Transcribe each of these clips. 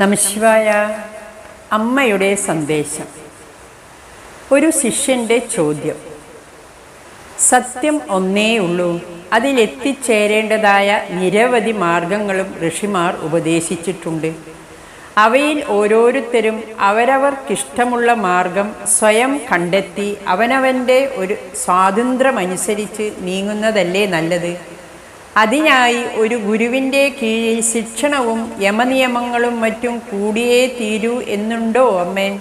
നമശിവായ അമ്മയുടെ സന്ദേശം. ഒരു ശിഷ്യന്റെ ചോദ്യം. സത്യം ഒന്നേ ഉള്ളൂ. അതിലെത്തിച്ചേരേണ്ടതായ നിരവധി മാർഗങ്ങളും ഋഷിമാർ ഉപദേശിച്ചിട്ടുണ്ട്. അവയിൽ ഓരോരുത്തരും അവരവർക്കിഷ്ടമുള്ള മാർഗം സ്വയം കണ്ടെത്തി അവനവന്റെ ഒരു സ്വാതന്ത്ര്യമനുസരിച്ച് നീങ്ങുന്നതല്ലേ നല്ലത്? അതിനായി ഒരു ഗുരുവിന്റെ കീഴിൽ ശിക്ഷണവും യമനിയമങ്ങളും മറ്റും കൂടിയേ തീരൂ എന്നുണ്ടോ അമ്മേ?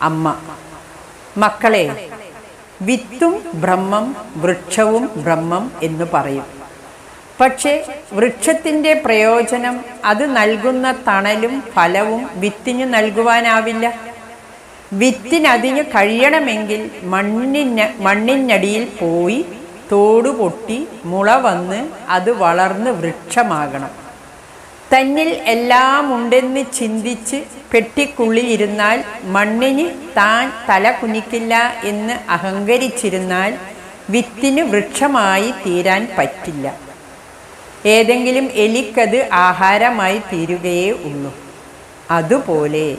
അമ്മ മക്കളെ വിത്തും ബ്രഹ്മം വൃക്ഷവും ബ്രഹ്മം എന്ന് പറയും. പക്ഷേ വൃക്ഷത്തിന്റെ പ്രയോജനം അത് നൽകുന്ന തണലും ഫലവും വിത്തിന് നൽകുവാനാവില്ല. വിത്തിനതിന് കഴിയണമെങ്കിൽ മണ്ണിന് മണ്ണിനടിയിൽ പോയി തോട് പൊട്ടി മുള വന്ന് അത് വളർന്ന് വൃക്ഷമാകണം. തന്നിൽ എല്ലാം ഉണ്ടെന്ന് ചിന്തിച്ച് പെട്ടിക്കുള്ളിൽ ഇരുന്നാൽ മണ്ണിന് താൻ തല കുനിക്കില്ല എന്ന് അഹങ്കരിച്ചിരുന്നാൽ വിത്തിന് വൃക്ഷമായി തീരാൻ പറ്റില്ല. ഏതെങ്കിലും എലിക്കത് ആഹാരമായി തീരുകയേ ഉള്ളൂ. അതുപോലെ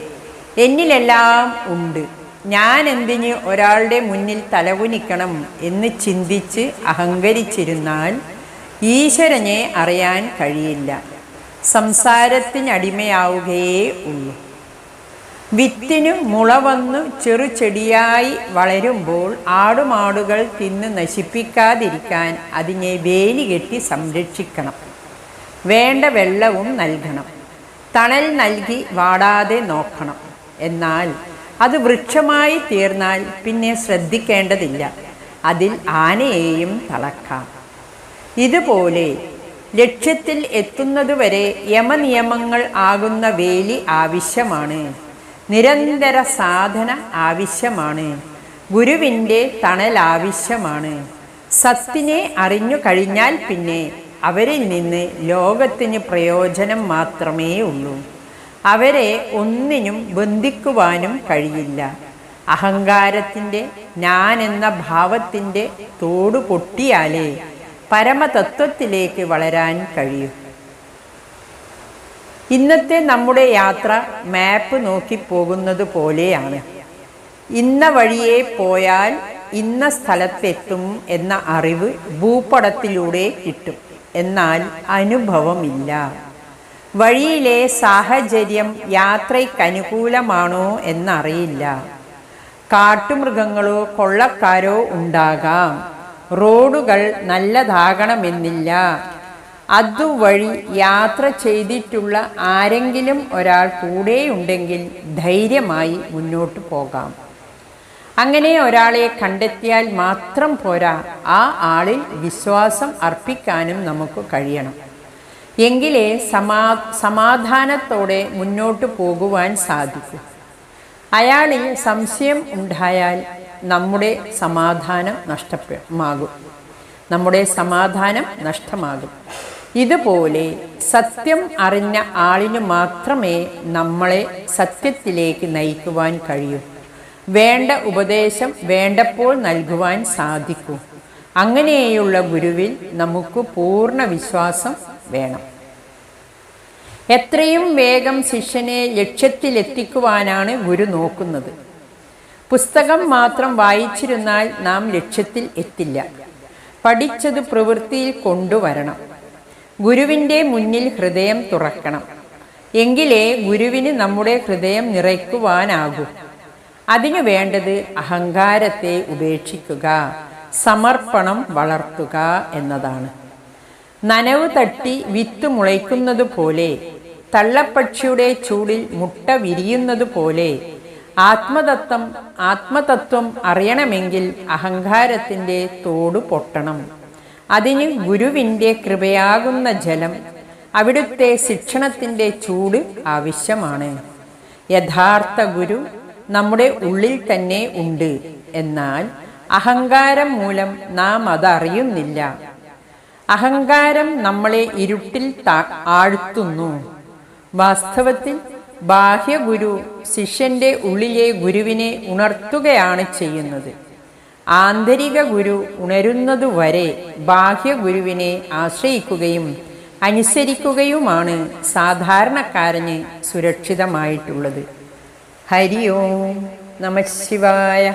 എന്നിലെല്ലാം ഉണ്ട്. ഞാൻ എന്തിന് ഒരാളുടെ മുന്നിൽ തലകുനിക്കണം എന്ന് ചിന്തിച്ച് അഹങ്കരിച്ചിരുന്നാൽ ഈശ്വരനെ അറിയാൻ കഴിയില്ല. സംസാരത്തിനടിമയാവുകയേ ഉള്ളൂ. വിത്തിനു മുള വന്നു ചെറു ചെടിയായി വളരുമ്പോൾ ആടുമാടുകൾ തിന്ന് നശിപ്പിക്കാതിരിക്കാൻ അതിനെ വേലി കെട്ടി സംരക്ഷിക്കണം. വേണ്ട വെള്ളവും നൽകണം. തണൽ നൽകി വാടാതെ നോക്കണം. എന്നാൽ അത് വൃക്ഷമായി തീർന്നാൽ പിന്നെ ശ്രദ്ധിക്കേണ്ടതില്ല. അതിൽ ആനയെയും തളക്കാം. ഇതുപോലെ ലക്ഷ്യത്തിൽ എത്തുന്നതുവരെ യമനിയമങ്ങൾ ആകുന്ന വേലി ആവശ്യമാണ്. നിരന്തര സാധന ആവശ്യമാണ്. ഗുരുവിന്റെ തണൽ ആവശ്യമാണ്. സത്തിനെ അറിഞ്ഞു കഴിഞ്ഞാൽ പിന്നെ അവരിൽ നിന്ന് ലോകത്തിന് പ്രയോജനം മാത്രമേ ഉള്ളൂ അവരെ ഒന്നിനും ബന്ധിക്കുവാനും കഴിയില്ല. അഹങ്കാരത്തിന്റെ ഞാൻ എന്ന ഭാവത്തിന്റെ തോട് പൊട്ടിയാലേ പരമതത്വത്തിലേക്ക് വളരാൻ കഴിയൂ. ഇന്നത്തെ നമ്മുടെ യാത്ര മാപ്പ് നോക്കി പോകുന്നത് പോലെയാണ്. ഇന്ന വഴിയെ പോയാൽ ഇന്ന സ്ഥലത്തെത്തും എന്ന അറിവ് ഭൂപടത്തിലൂടെ കിട്ടും. എന്നാൽ അനുഭവമില്ല. വഴിയിലെ സാഹചര്യം യാത്രയ്ക്കനുകൂലമാണോ എന്നറിയില്ല. കാട്ടുമൃഗങ്ങളോ കൊള്ളക്കാരോ ഉണ്ടാകാം. റോഡുകൾ നല്ലതാകണമെന്നില്ല. അതുവഴി യാത്ര ചെയ്തിട്ടുള്ള ആരെങ്കിലും ഒരാൾ കൂടെയുണ്ടെങ്കിൽ ധൈര്യമായി മുന്നോട്ട് പോകാം. അങ്ങനെ ഒരാളെ കണ്ടെത്തിയാൽ മാത്രം പോരാ. ആ ആളിൽ വിശ്വാസം അർപ്പിക്കാനും നമുക്ക് കഴിയണം. എങ്കിലേ സമാ സമാധാനത്തോടെ മുന്നോട്ട് പോകുവാൻ സാധിക്കും. അയാളിൽ സംശയം ഉണ്ടായാൽ നമ്മുടെ സമാധാനം നഷ്ടമാകും നമ്മുടെ സമാധാനം നഷ്ടമാകും. ഇതുപോലെ സത്യം അറിഞ്ഞ ആളിന് മാത്രമേ നമ്മളെ സത്യത്തിലേക്ക് നയിക്കുവാൻ കഴിയൂ. വേണ്ട ഉപദേശം വേണ്ടപ്പോൾ നൽകുവാൻ സാധിക്കൂ. അങ്ങനെയുള്ള ഗുരുവിൽ നമുക്ക് പൂർണ വിശ്വാസം വേണം. എത്രയും വേഗം ശിഷ്യനെ ലക്ഷ്യത്തിലെത്തിക്കുവാനാണ് ഗുരു നോക്കുന്നത്. പുസ്തകം മാത്രം വായിച്ചിരുന്നാൽ നാം ലക്ഷ്യത്തിൽ എത്തില്ല. പഠിച്ചത് പ്രവൃത്തിയിൽ കൊണ്ടുവരണം. ഗുരുവിന്റെ മുന്നിൽ ഹൃദയം തുറക്കണം. എങ്കിലേ ഗുരുവിന് നമ്മുടെ ഹൃദയം നിറയ്ക്കുവാനാകൂ. അതിനു വേണ്ടത് അഹങ്കാരത്തെ ഉപേക്ഷിക്കുക സമർപ്പണം വളർത്തുക എന്നതാണ്. നനവ് തട്ടി വിത്ത് മുളയ്ക്കുന്നത് പോലെ തള്ളപ്പക്ഷിയുടെ ചൂടിൽ മുട്ട വിരിയുന്നത് പോലെ ആത്മതത്വം ആത്മതത്വം അറിയണമെങ്കിൽ അഹങ്കാരത്തിന്റെ തോട് പൊട്ടണം. അതിന് ഗുരുവിന്റെ കൃപയാകുന്ന ജലം അവിടുത്തെ ശിക്ഷണത്തിന്റെ ചൂട് ആവശ്യമാണ്. യഥാർത്ഥ ഗുരു നമ്മുടെ ഉള്ളിൽ തന്നെ ഉണ്ട്. എന്നാൽ അഹങ്കാരം മൂലം നാം അതറിയുന്നില്ല. അഹങ്കാരം നമ്മളെ ഇരുട്ടിൽ ആഴ്ത്തുന്നു. വാസ്തവത്തിൽ ബാഹ്യഗുരു ശിഷ്യന്റെ ഉള്ളിലെ ഗുരുവിനെ ഉണർത്തുകയാണ് ചെയ്യുന്നത്. ആന്തരിക ഗുരു ഉണരുന്നതുവരെ ബാഹ്യഗുരുവിനെ ആശ്രയിക്കുകയും അനുസരിക്കുകയുമാണ് സാധാരണക്കാരന് സുരക്ഷിതമായിട്ടുള്ളത്. ഹരി ഓം നമ ശിവായ.